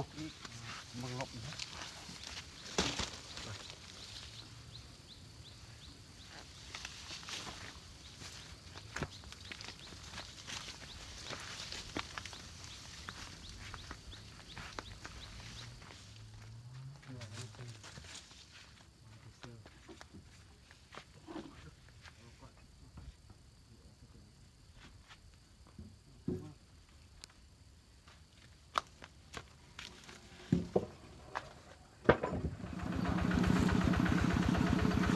นาะ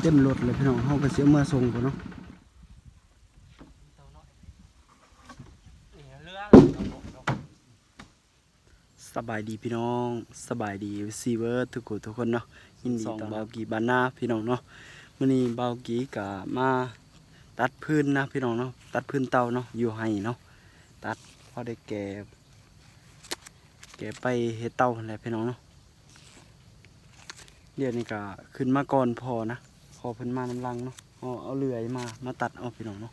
เต็มรถเลยพี่น้องเฮาก็สิเอามื่อส่งพุ่นเนาะสบายดีพี่น้องสบายดีซีเวอร์ทุกคนทุกคนเนาะยินดีต้อนรับเบากีบานนาพี่น้องเนาะมื้อนี้เบากีกะมาตัดพื้นนะพี่น้องเนาะตัดพื้นเตาเนาะอยู่ให้เนาะตัดพอได้แก่แก่ไปเฮ็ดเตาหั่นแหละพี่น้องเนาะเดี๋ยวนี้ก็ขึ้นมาก่อนพอนะ พอเพิ่นมาน้ำลังเนาะเอาเอาเลื่อยมามาตัดเอาพี่น้องเนาะ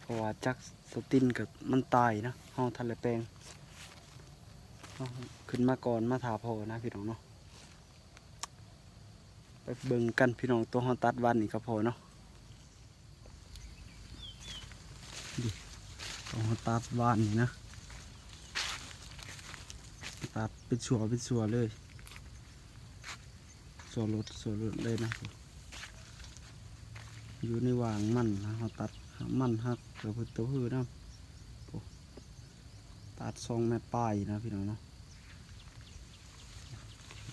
เพราะว่าจักสตินกับมันตายนะเฮาทันเลยแปลงขึ้นมาก่อนมาถาพอนะพี่น้องเนาะไปเบิ่งกันพี่น้องตัวฮอตัดวันนี่ก็พอเนาะดิตัวฮอตัดวันนี่นะตัดเป็นสัวเป็นสัวเลยสัวรถสัวรถเลยนะ อยู่ในวางมันนะฮอนตัดมันหักเกือบตัวพือนะตัดทรงแม่ป้ายนะพี่น้องเนาะ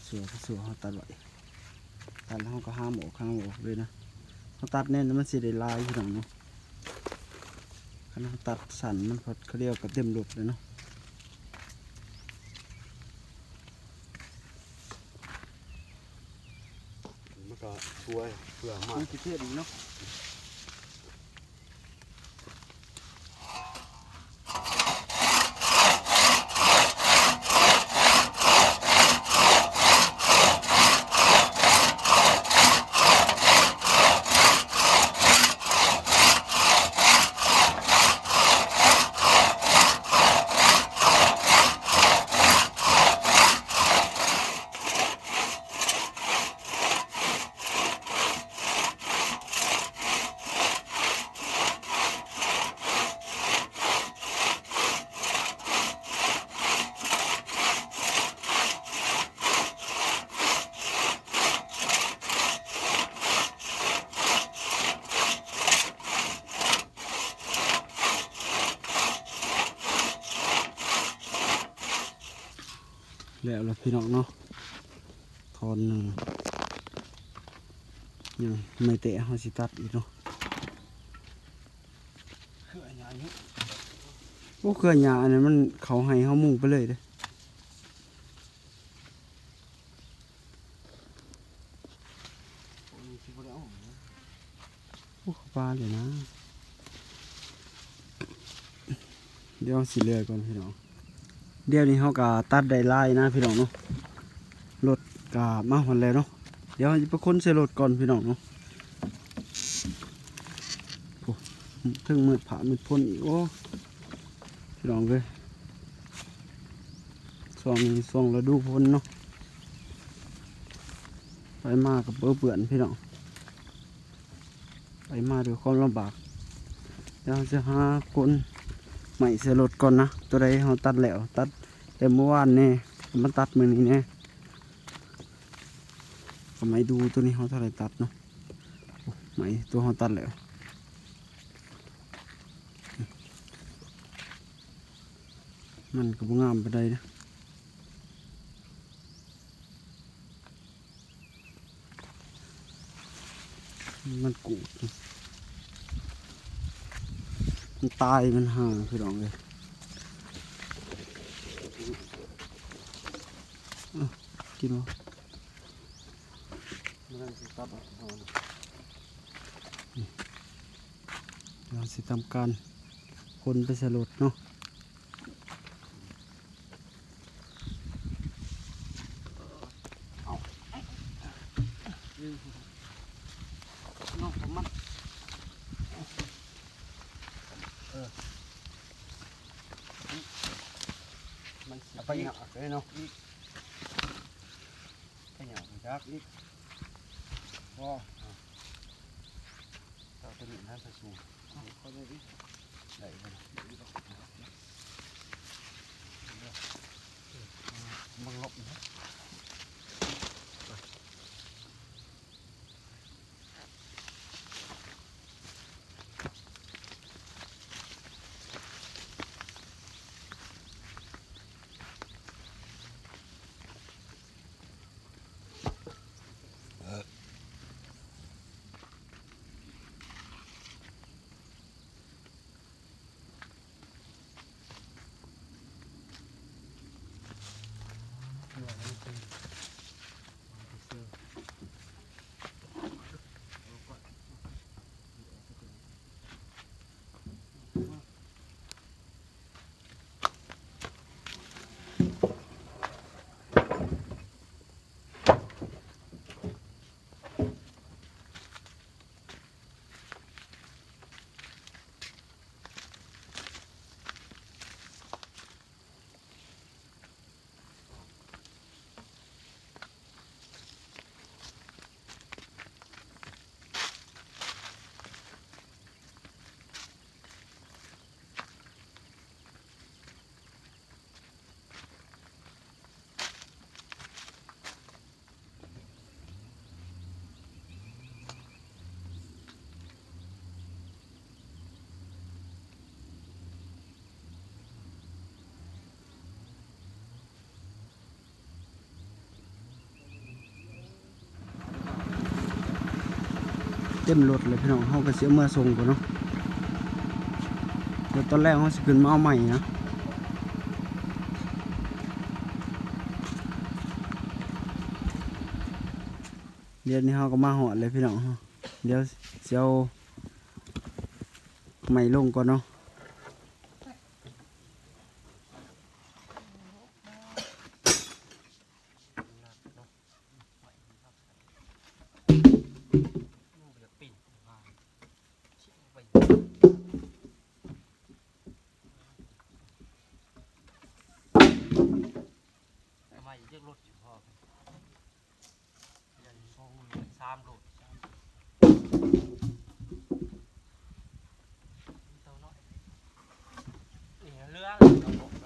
สวยสวยเขาตัดไว้ตัดแล้วเขาก็ห้ามออกห้ามออกเลยนะเขาตัดแน่นแล้วมันเสิได้ลายพี่น้องเนาะขณะตัดสันมันพอเขาเรียกกับเต็มรูปเลยเนาะ มัวยเผื่อมามักนสิเทียดอีกเนาะ แล้วล่ะพี่น้องเนาะทอนหนึ่งยังไม่เตะเขาสิตัดอีกเนาะคืออันนี้โอ้เครือหยาอันนั้นมันเขาให้เขามุ่งไปเลยเด้อมีที่บ่ได้เอาโอ้เขาปลาเลยนะ เดี๋ยวสิเลือยก่อนพี่น้อง เดี๋ยวนี้เขาก็ตัดได้ไล่นะพี่น้องเนาะรถก็มาหมดแล้วเนาะเดี๋ยวจะไปค้นใส่รถก่อนพี่น้องเนาะถึงมืดผ่ามืดพ้นอีกโอ้พี่น้องเลยสองนี้สองฤดูพ้นเนาะไปมากับเบื่อเปื่อนพี่น้องไปมาด้วยความลำบากเดี๋ยวเราจะหาคน ใหม่เสียรถก่อนนะ ตัวใดเราตัดแล้ว ตัดแต่เมื่อวานนี่มันตัดมือนี้แน่ก็ไม่ดูตัวนี้เขาเท่าไรตัดเนาะไหมตัวเขาตัดแล้วมันก็บงามไปได้นะมันกูด มันตายมันห่างพี่น้องเลยกินมันสิตัดเอาเราสิทำการคนไปสลดเนาะน้องผมมันมันเสียบ ไปเหยาะเลยเนาะอีกไปเหยาะไปจักอีกว้าเราจะหนีท่านไปสู่เขาได้ดิได้ไปมั เต็มรถเลยพี่น้องเขาก็เสียเมื่อส่งก่อนเนาะเดี๋ยวตอนแรกเขาสิขึ้นมาเอาใหม่นะเดี๋ยวนี้เขาก็มาหอดเลยพี่น้องเฮาเดี๋ยวเสียวใหม่ลงก่อนเนาะ รื่อง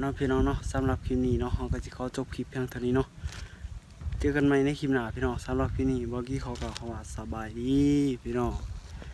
เนาะพี่น้องเนาะสำหรับคลิปนี้เนาะเราก็จะขอจบคลิปเพียงเท่านี้เนาะเจอกันใหม่ในคลิปหน้าพี่น้องสำหรับคลิปนี้บอกกี้เขาก็ขอว่าสบายดีพี่น้อง